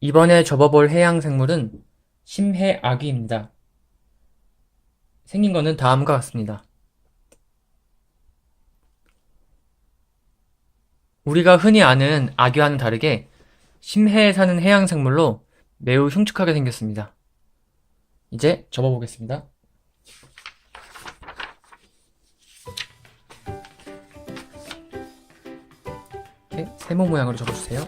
이번에 접어볼 해양 생물은 심해아귀입니다. 생긴 거는 다음과 같습니다. 우리가 흔히 아는 아귀와는 다르게 심해에 사는 해양 생물로 매우 흉측하게 생겼습니다. 이제 접어보겠습니다. 이렇게 세모 모양으로 접어주세요.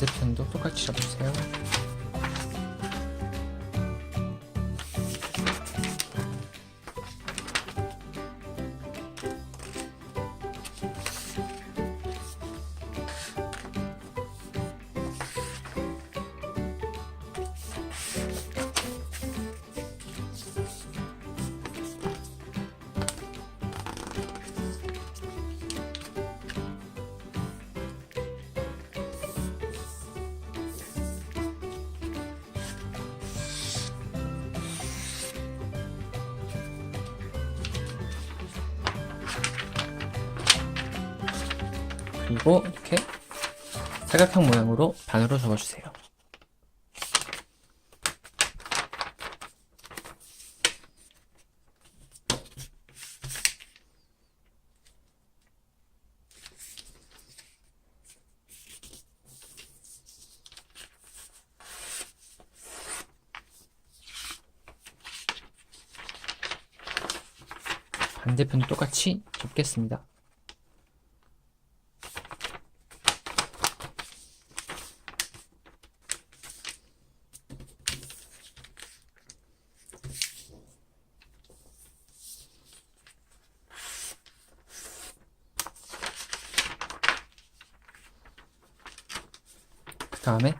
반대편도 똑같이 접으세요. 그리고 이렇게 사각형 모양으로 반으로 접어주세요. 반대편도 똑같이 접겠습니다. 그 다음에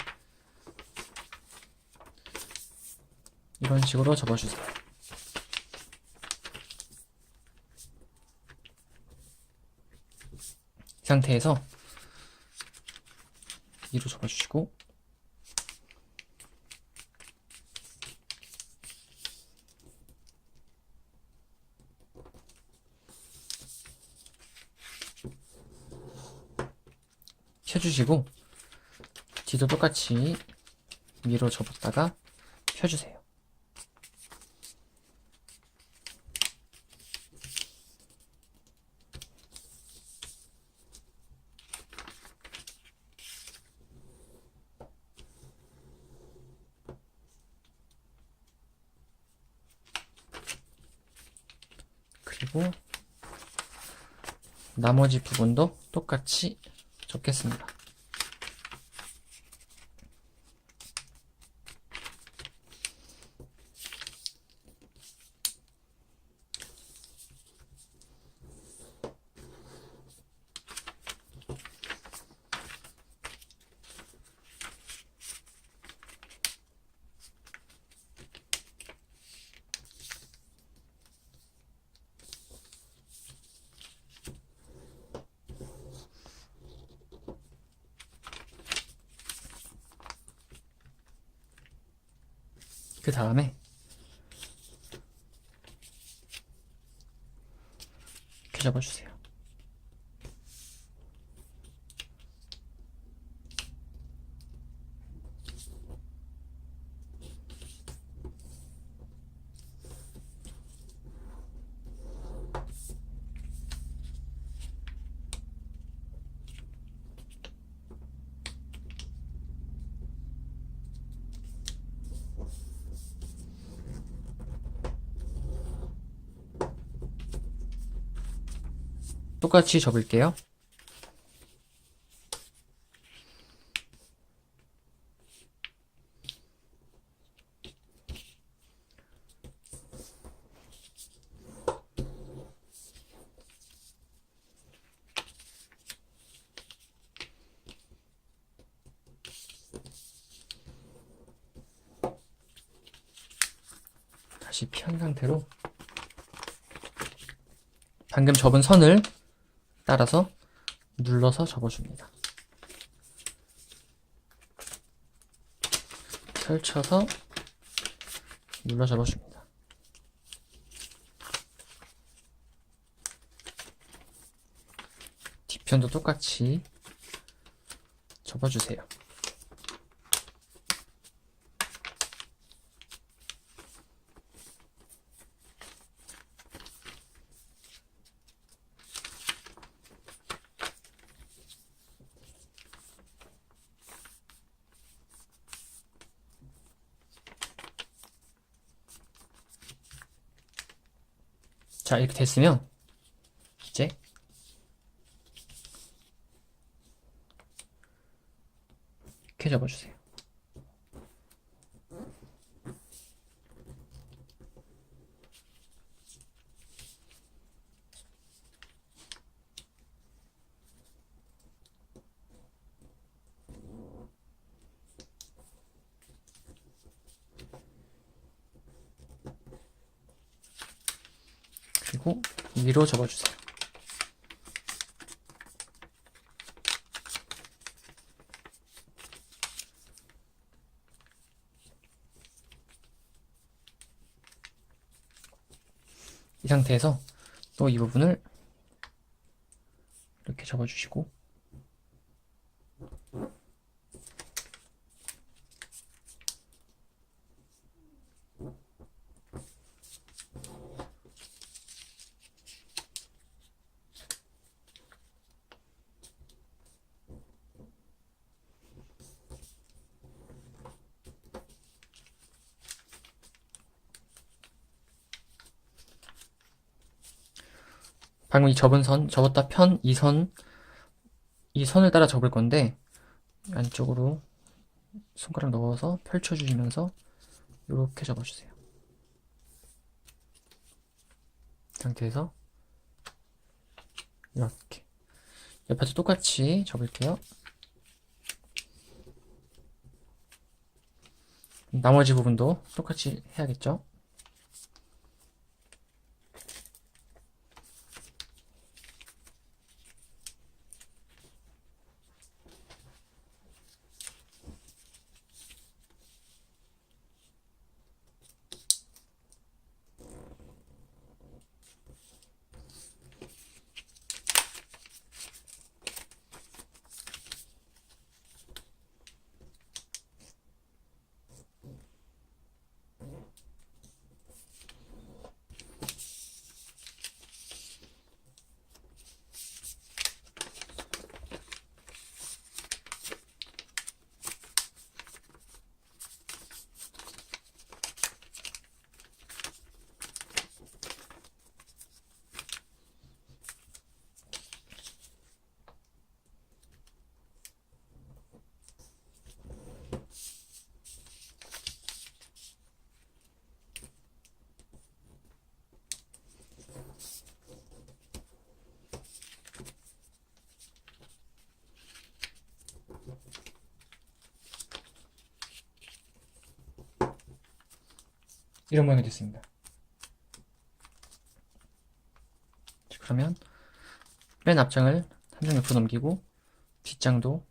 이런 식으로 접어주세요. 이 상태에서 위로 접어주시고 펴주시고 뒤도 똑같이 위로 접었다가 펴주세요. 그리고 나머지 부분도 똑같이 접겠습니다. 똑같이 접을게요. 다시 편 상태로 방금 접은 선을 따라서 눌러서 접어줍니다. 펼쳐서 눌러 접어줍니다. 뒤편도 똑같이 접어주세요. 자, 이렇게 됐으면 이제 이렇게 접어주세요. 위로 접어주세요. 이 상태에서 또 이 부분을 이렇게 접어주시고 방금 이 접은 선, 접었다 편 이 선, 이 선을 따라 접을 건데 안쪽으로 손가락 넣어서 펼쳐주시면서 이렇게 접어주세요. 이 상태에서 이렇게 옆에도 똑같이 접을게요. 나머지 부분도 똑같이 해야겠죠? 이런 모양이 됐습니다. 자, 그러면 맨 앞장을 한 장 옆으로 넘기고 뒷장도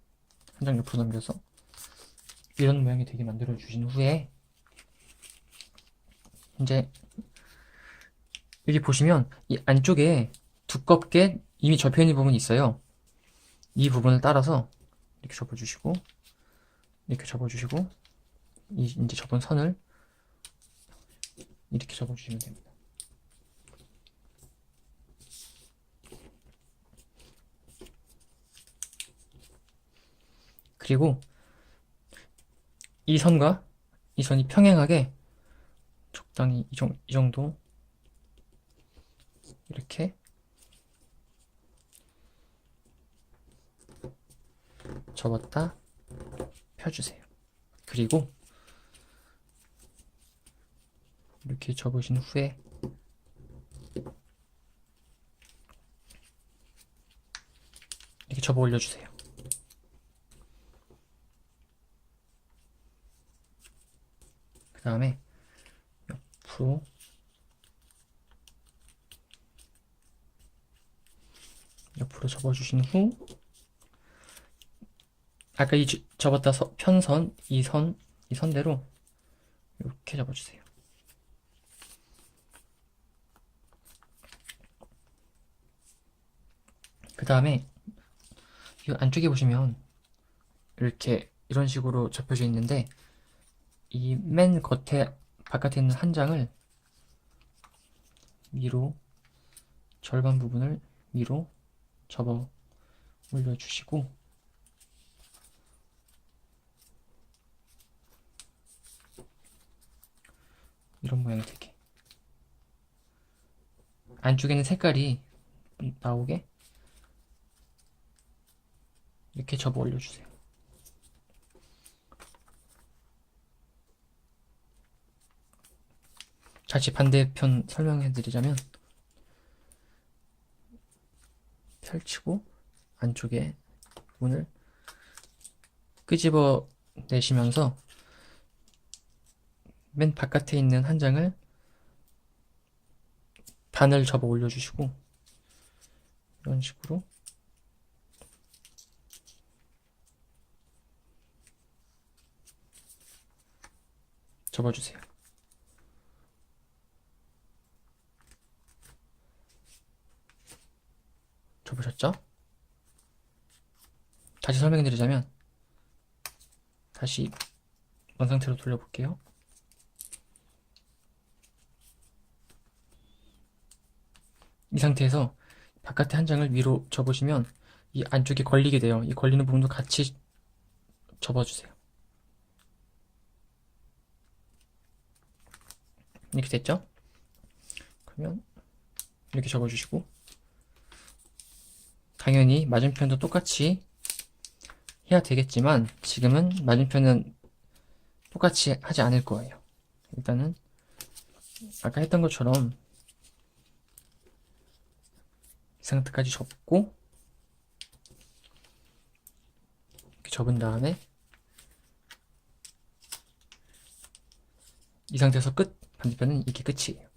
한 장 옆으로 넘겨서 이런 모양이 되게 만들어 주신 후에 이제 여기 보시면 이 안쪽에 두껍게 이미 접혀 있는 부분이 있어요. 이 부분을 따라서 이렇게 접어주시고 이렇게 접어주시고 이 이제 접은 선을 이렇게 접어주시면 됩니다. 그리고 이 선과 이 선이 평행하게 적당히 이, 정, 이 정도 이렇게 접었다 펴주세요. 그리고 이렇게 접으신 후에 이렇게 접어 올려주세요. 그 다음에 옆으로 옆으로 접어주신 후 아까 이 주- 접었다 서- 편선 이 선 이 선대로 이렇게 접어주세요. 다음에 이 안쪽에 보시면 이렇게 이런 식으로 접혀져 있는데 이 맨 겉에 바깥에 있는 한 장을 위로 절반 부분을 위로 접어 올려주시고 이런 모양이 되게 안쪽에는 색깔이 나오게 이렇게 접어 올려주세요. 다시 반대편 설명해 드리자면 펼치고 안쪽에 문을 끄집어 내시면서 맨 바깥에 있는 한 장을 반을 접어 올려주시고 이런 식으로 접어주세요. 접으셨죠? 다시 설명드리자면 다시 원 상태로 돌려볼게요. 이 상태에서 바깥에 한 장을 위로 접으시면 이 안쪽에 걸리게 돼요. 이 걸리는 부분도 같이 접어주세요. 이렇게 됐죠? 그러면 이렇게 접어주시고 당연히 맞은편도 똑같이 해야 되겠지만 지금은 맞은편은 똑같이 하지 않을 거예요. 일단은 아까 했던 것처럼 이 상태까지 접고 이렇게 접은 다음에 이 상태에서 끝 반대편은 이게 끝이에요.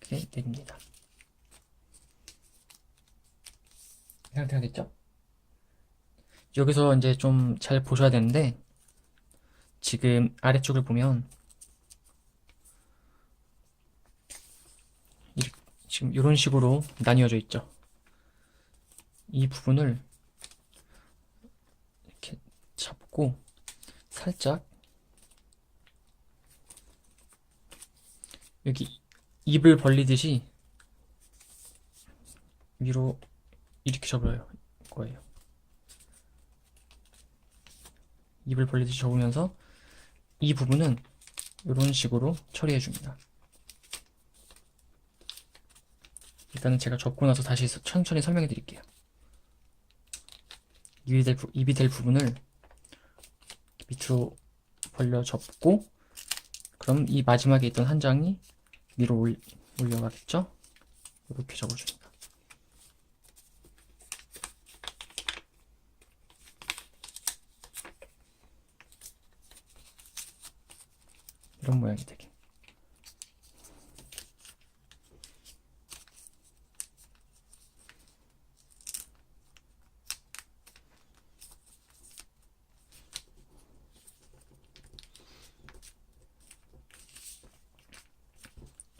이렇게 내립니다. 이 상태가 됐죠? 여기서 이제 좀 잘 보셔야 되는데 지금 아래쪽을 보면 이- 지금 이런 식으로 나뉘어져 있죠. 이 부분을 이렇게 잡고 살짝 여기 입을 벌리듯이 위로 이렇게 접어요 거예요. 입을 벌리듯이 접으면서 이 부분은 이런 식으로 처리해 줍니다. 일단은 제가 접고 나서 다시 서- 천천히 설명해 드릴게요. 입이 될, 부- 입이 될 부분을 밑으로 벌려 접고 그럼 이 마지막에 있던 한 장이 위로 올, 올려가겠죠? 이렇게 접어줍니다. 이런 모양이 되게.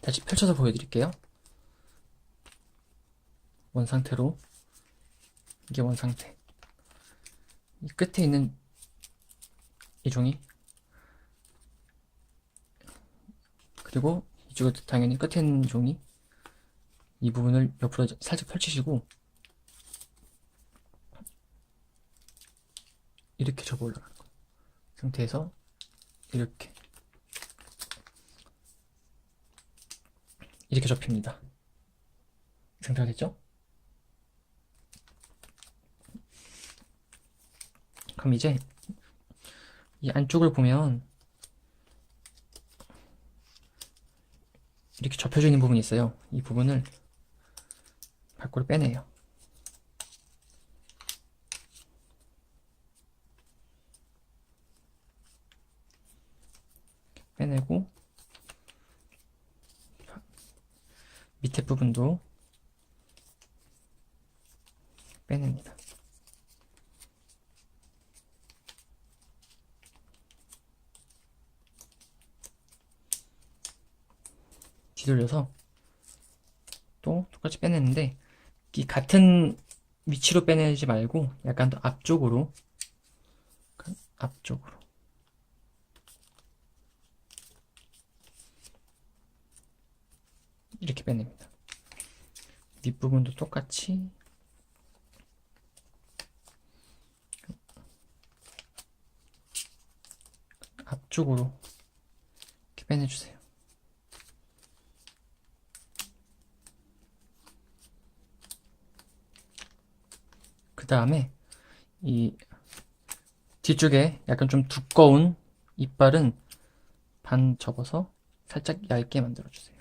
다시 펼쳐서 보여드릴게요. 원 상태로 이게 원 상태. 이 끝에 있는 이 종이 그리고 이쪽에 당연히 끝에 있는 종이 이 부분을 옆으로 살짝 펼치시고 이렇게 접어 올라가는 거예요. 상태에서 이렇게 이렇게 접힙니다. 됐죠? 그럼 이제 이 안쪽을 보면 이렇게 접혀져 있는 부분이 있어요. 이 부분을 밖으로 빼내요. 빼내고 부분도 빼냅니다. 뒤돌려서 또 똑같이 빼내는데 이 같은 위치로 빼내지 말고 약간 더 앞쪽으로 앞쪽으로 이렇게 빼냅니다. 윗부분도 똑같이 앞쪽으로 이렇게 빼내주세요. 그 다음에 이 뒤쪽에 약간 좀 두꺼운 이빨은 반 접어서 살짝 얇게 만들어주세요.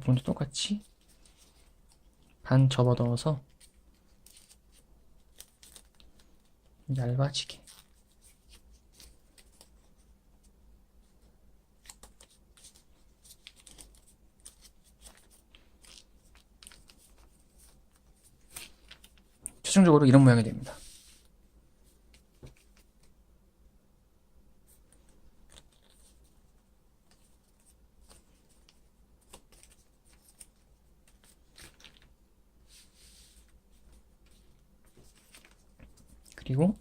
아랫부분도 똑같이 반 접어 넣어서 얇아지게 최종적으로 이런 모양이 됩니다. 그리고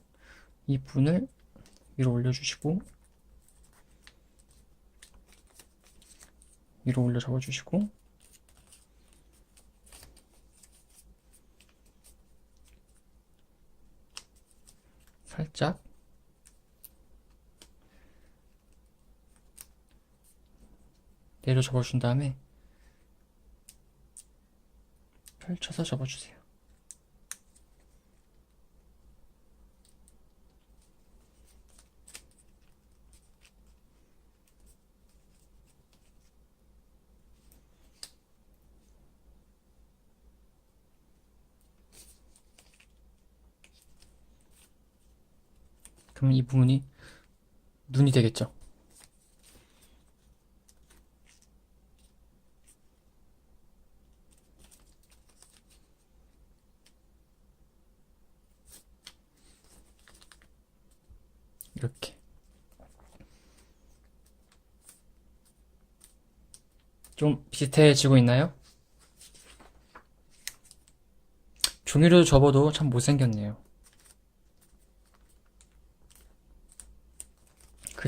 이 분을 위로 올려주시고 위로 올려 잡아주시고 살짝 내려 접어준 다음에 펼쳐서 접어주세요. 그럼 이 부분이 눈이 되겠죠. 이렇게. 좀 비슷해지고 있나요? 종이로 접어도 참 못생겼네요.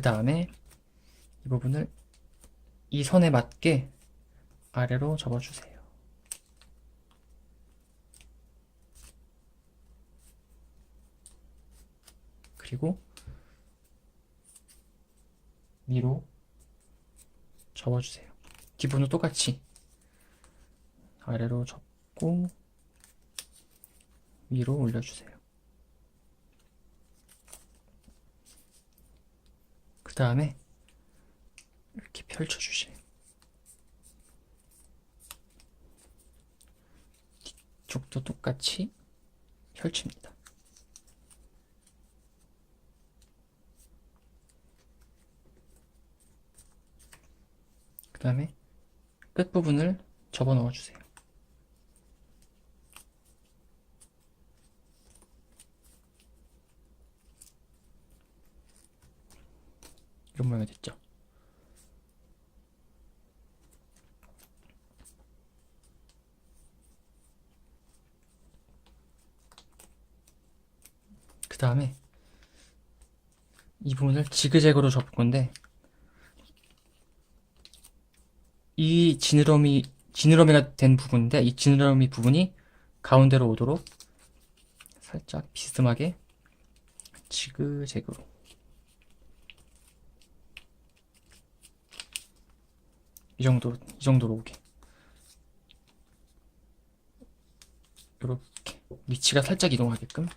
그 다음에 이 부분을 이 선에 맞게 아래로 접어주세요. 그리고 위로 접어주세요. 기분은 똑같이 아래로 접고 위로 올려주세요. 그 다음에 이렇게 펼쳐주세요. 뒤쪽도 똑같이 펼칩니다. 그 다음에 끝부분을 접어 넣어주세요. 이런 모양이 됐죠. 그 다음에 이 부분을 지그재그로 접을 건데 이 지느러미 지느러미가 된 부분인데 이 지느러미 부분이 가운데로 오도록 살짝 비스듬하게 지그재그로 이 정도 이 정도로 오게. 이렇게. 위치가 살짝 이동하게끔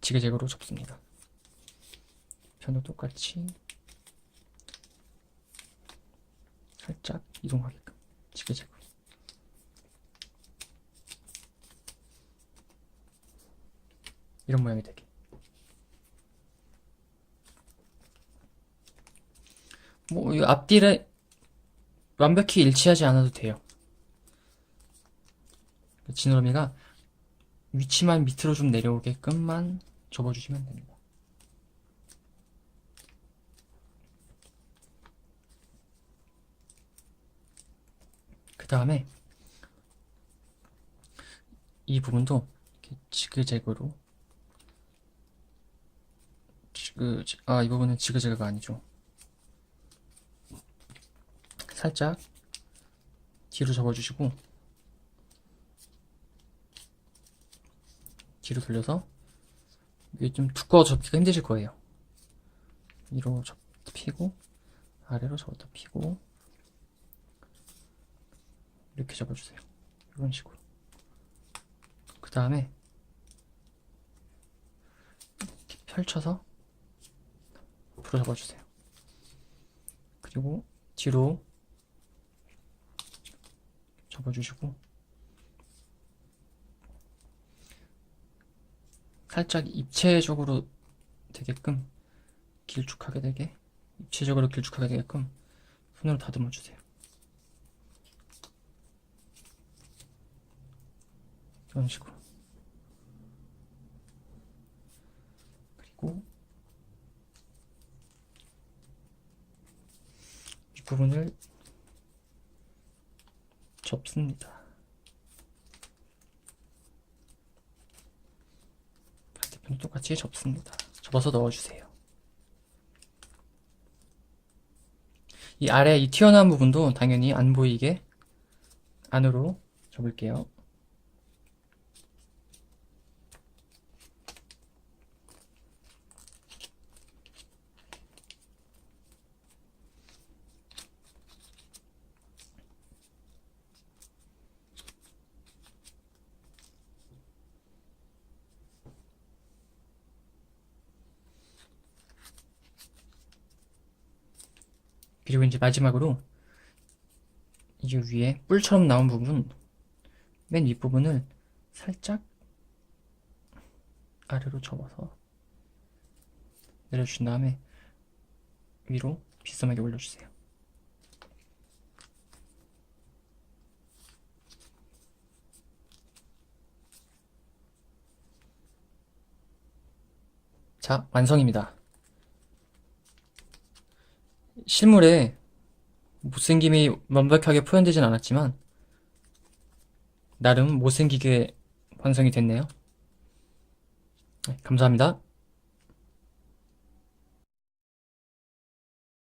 지그재그로 접습니다. 편도 똑같이 살짝 이동하게끔 지그재그. 이런 모양이 되게. 뭐 이 앞뒤를 완벽히 일치하지 않아도 돼요. 지느러미가 위치만 밑으로 좀 내려오게끔만 접어주시면 됩니다. 그 다음에 이 부분도 이렇게 지그재그로 지그 아 이 부분은 지그재그가 아니죠 살짝 뒤로 접어주시고 뒤로 돌려서 이게 좀 두꺼워 접기가 힘드실 거예요 위로 접 피고 아래로 접었다 피고 이렇게 접어주세요. 이런 식으로. 그 다음에 이렇게 펼쳐서 앞으로 접어주세요. 그리고 뒤로 접어주시고 살짝 입체적으로 되게끔 길쭉하게 되게 입체적으로 길쭉하게 되게끔 손으로 다듬어 주세요. 이런 식으로. 그리고 이 부분을 접습니다. 반대편 똑같이 접습니다. 접어서 넣어주세요. 이 아래 이 튀어나온 부분도 당연히 안 보이게 안으로 접을게요. 그리고 이제 마지막으로 이 위에 뿔처럼 나온 부분 맨 윗부분을 살짝 아래로 접어서 내려주신 다음에 위로 비스듬하게 올려주세요. 자, 완성입니다. 실물에 못생김이 완벽하게 표현되진 않았지만 나름 못생기게 완성이 됐네요. 네, 감사합니다.